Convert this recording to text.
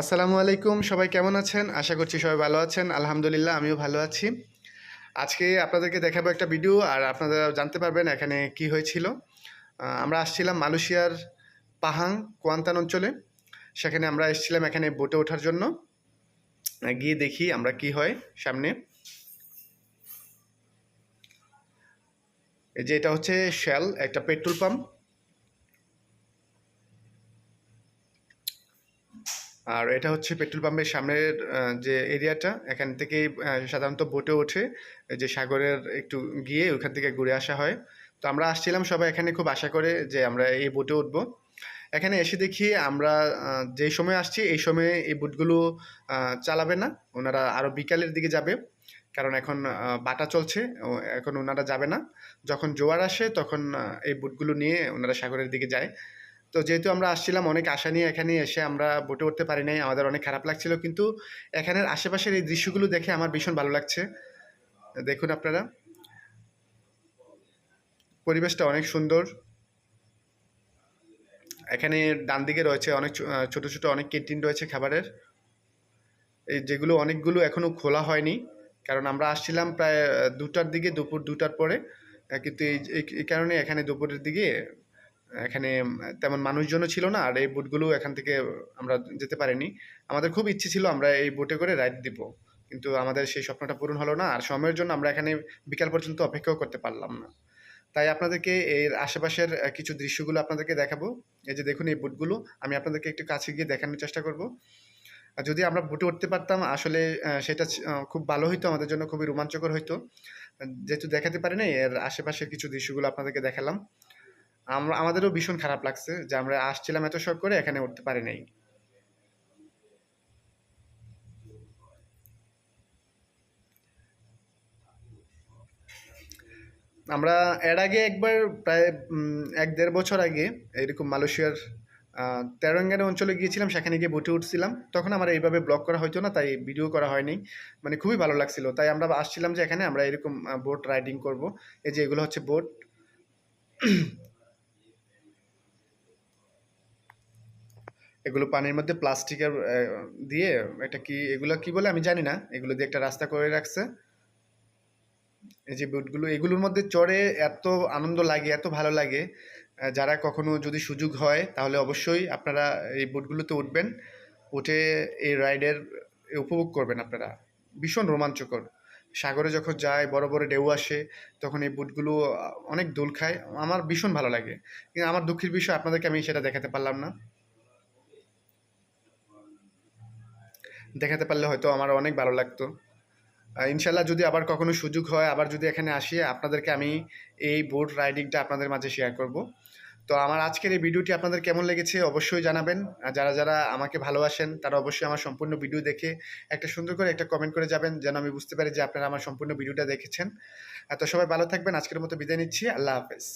আসসালামু আলাইকুম, সবাই কেমন আছেন? আশা করছি সবাই ভালো আছেন। আলহামদুলিল্লাহ, আমিও ভালো আছি। আজকে আপনাদেরকে দেখাবো একটা ভিডিও, আর আপনারা জানতে পারবেন এখানে কি হয়েছিল। আমরা আসছিলাম মালয়েশিয়ার পাহাং, কোয়ান্তান অঞ্চলে। সেখানে আমরা এসেছিলাম এখানে বোটে ওঠার জন্য। গিয়ে দেখি আমরা কি হয় সামনে। এই যে এটা হচ্ছে শেল, একটা পেট্রোল পাম্প। আর এটা হচ্ছে পেট্রোল পাম্পের সামনের যে এরিয়াটা, এখান থেকে সাধারণত বোটে ওঠে যে সাগরের একটু গিয়ে ওখান থেকে ঘুরে আসা হয়। তো আমরা আসছিলাম সবাই এখানে খুব আশা করে যে আমরা এই বোটে উঠবো। এখানে এসে দেখি আমরা যেই সময় আসছি, এই সময়ে এই বোটগুলো চালাবে না। ওনারা আরও বিকালের দিকে যাবে, কারণ এখন বাটা চলছে এখন ওনারা যাবে না। যখন জোয়ার আসে, তখন এই বোটগুলো নিয়ে ওনারা সাগরের দিকে যায়। তো যেহেতু আমরা আসছিলাম, অনেক আশা নিয়ে এখানে এসে আমরা বোটে উঠতে পারি নাই, আমাদের অনেক খারাপ লাগছিল। কিন্তু এখানের আশেপাশের এই দৃশ্যগুলো দেখে আমার ভীষণ ভালো লাগছে। দেখুন আপনারা। পরিবেশটা অনেক সুন্দর। এখানে ডান দিকে রয়েছে অনেক ছোট ছোট অনেক ক্যান্টিন রয়েছে খাবারের। এই যেগুলো, অনেকগুলো এখনও খোলা হয়নি, কারণ আমরা আসছিলাম প্রায় দুটার দিকে, দুপুর দুটার পরে। কিন্তু এই কারণে এখানে দুপুরের দিকে এখানে তেমন মানুষজনও ছিল না, আর এই বোটগুলো এখান থেকে আমরা যেতে পারিনি। আমাদের খুব ইচ্ছে ছিল আমরা এই বোটে করে রাইড দিব, কিন্তু আমাদের সেই স্বপ্নটা পূরণ হলো না, আর সময়ের জন্য আমরা এখানে বিকাল পর্যন্ত অপেক্ষাও করতে পারলাম না। তাই আপনাদেরকে এর আশেপাশের কিছু দৃশ্যগুলো আপনাদেরকে দেখাবো। এই যে দেখুন এই বোটগুলো, আমি আপনাদেরকে একটু কাছে গিয়ে দেখানোর চেষ্টা করব। আর যদি আমরা বোটে উঠতে পারতাম, আসলে সেটা খুব ভালো হইতো, আমাদের জন্য খুবই রোমাঞ্চকর হইতো। যেহেতু দেখাতে পারি না এর আশেপাশের কিছু দৃশ্যগুলো আপনাদেরকে দেখালাম। আমরা, আমাদেরও ভীষণ খারাপ লাগছে যে আমরা আসছিলাম এত শখ করে, এখানে উঠতে পারি নাই। আমরা এর আগে একবার প্রায় এক দেড় বছর আগে এরকম মালয়েশিয়ার তেরঙ্গানা অঞ্চলে গিয়েছিলাম, সেখানে গিয়ে বোটে উঠছিলাম। তখন আমার এইভাবে ব্লগ করা হতো না, তাই ভিডিও করা হয়নি। মানে খুবই ভালো লাগছিল। তাই আমরা আসছিলাম যে এখানে আমরা এরকম বোট রাইডিং করব। এই যে এগুলো হচ্ছে বোট। এগুলো পানির মধ্যে প্লাস্টিকের দিয়ে এটা কি, এগুলো কি বলে আমি জানি না। এগুলো দিয়ে একটা রাস্তা করে রাখছে। এই যে বোটগুলো এগুলোর মধ্যে চড়ে এত আনন্দ লাগে, এত ভালো লাগে। যারা কখনো যদি সুযোগ হয়, তাহলে অবশ্যই আপনারা এই বোটগুলোতে উঠবেন। উঠে এই রাইডের উপভোগ করবেন আপনারা। ভীষণ রোমাঞ্চকর। সাগরে যখন যায়, বড় বড় ঢেউ আসে, তখন এই বোটগুলো অনেক দোল খায়। আমার ভীষণ ভালো লাগে। কিন্তু আমার দুঃখের বিষয়, আপনাদেরকে আমি সেটা দেখাতে পারলাম না। দেখাতে পারলে হয়তো আমার অনেক ভালো লাগতো। ইনশাল্লাহ যদি আবার কখনো সুযোগ হয়, আবার যদি এখানে আসি, আপনাদেরকে আমি এই বোট রাইডিংটা আপনাদের মাঝে শেয়ার করব। তো আমার আজকের এই ভিডিওটি আপনাদের কেমন লেগেছে অবশ্যই জানাবেন। আর যারা যারা আমাকে ভালোবাসেন, তারা অবশ্যই আমার সম্পূর্ণ ভিডিও দেখে একটা সুন্দর করে একটা কমেন্ট করে যাবেন, যেন আমি বুঝতে পারি যে আপনারা আমার সম্পূর্ণ ভিডিওটা দেখেছেন। তো সবাই ভালো থাকবেন, আজকের মতো বিদায় নিচ্ছি, আল্লাহ হাফেজ।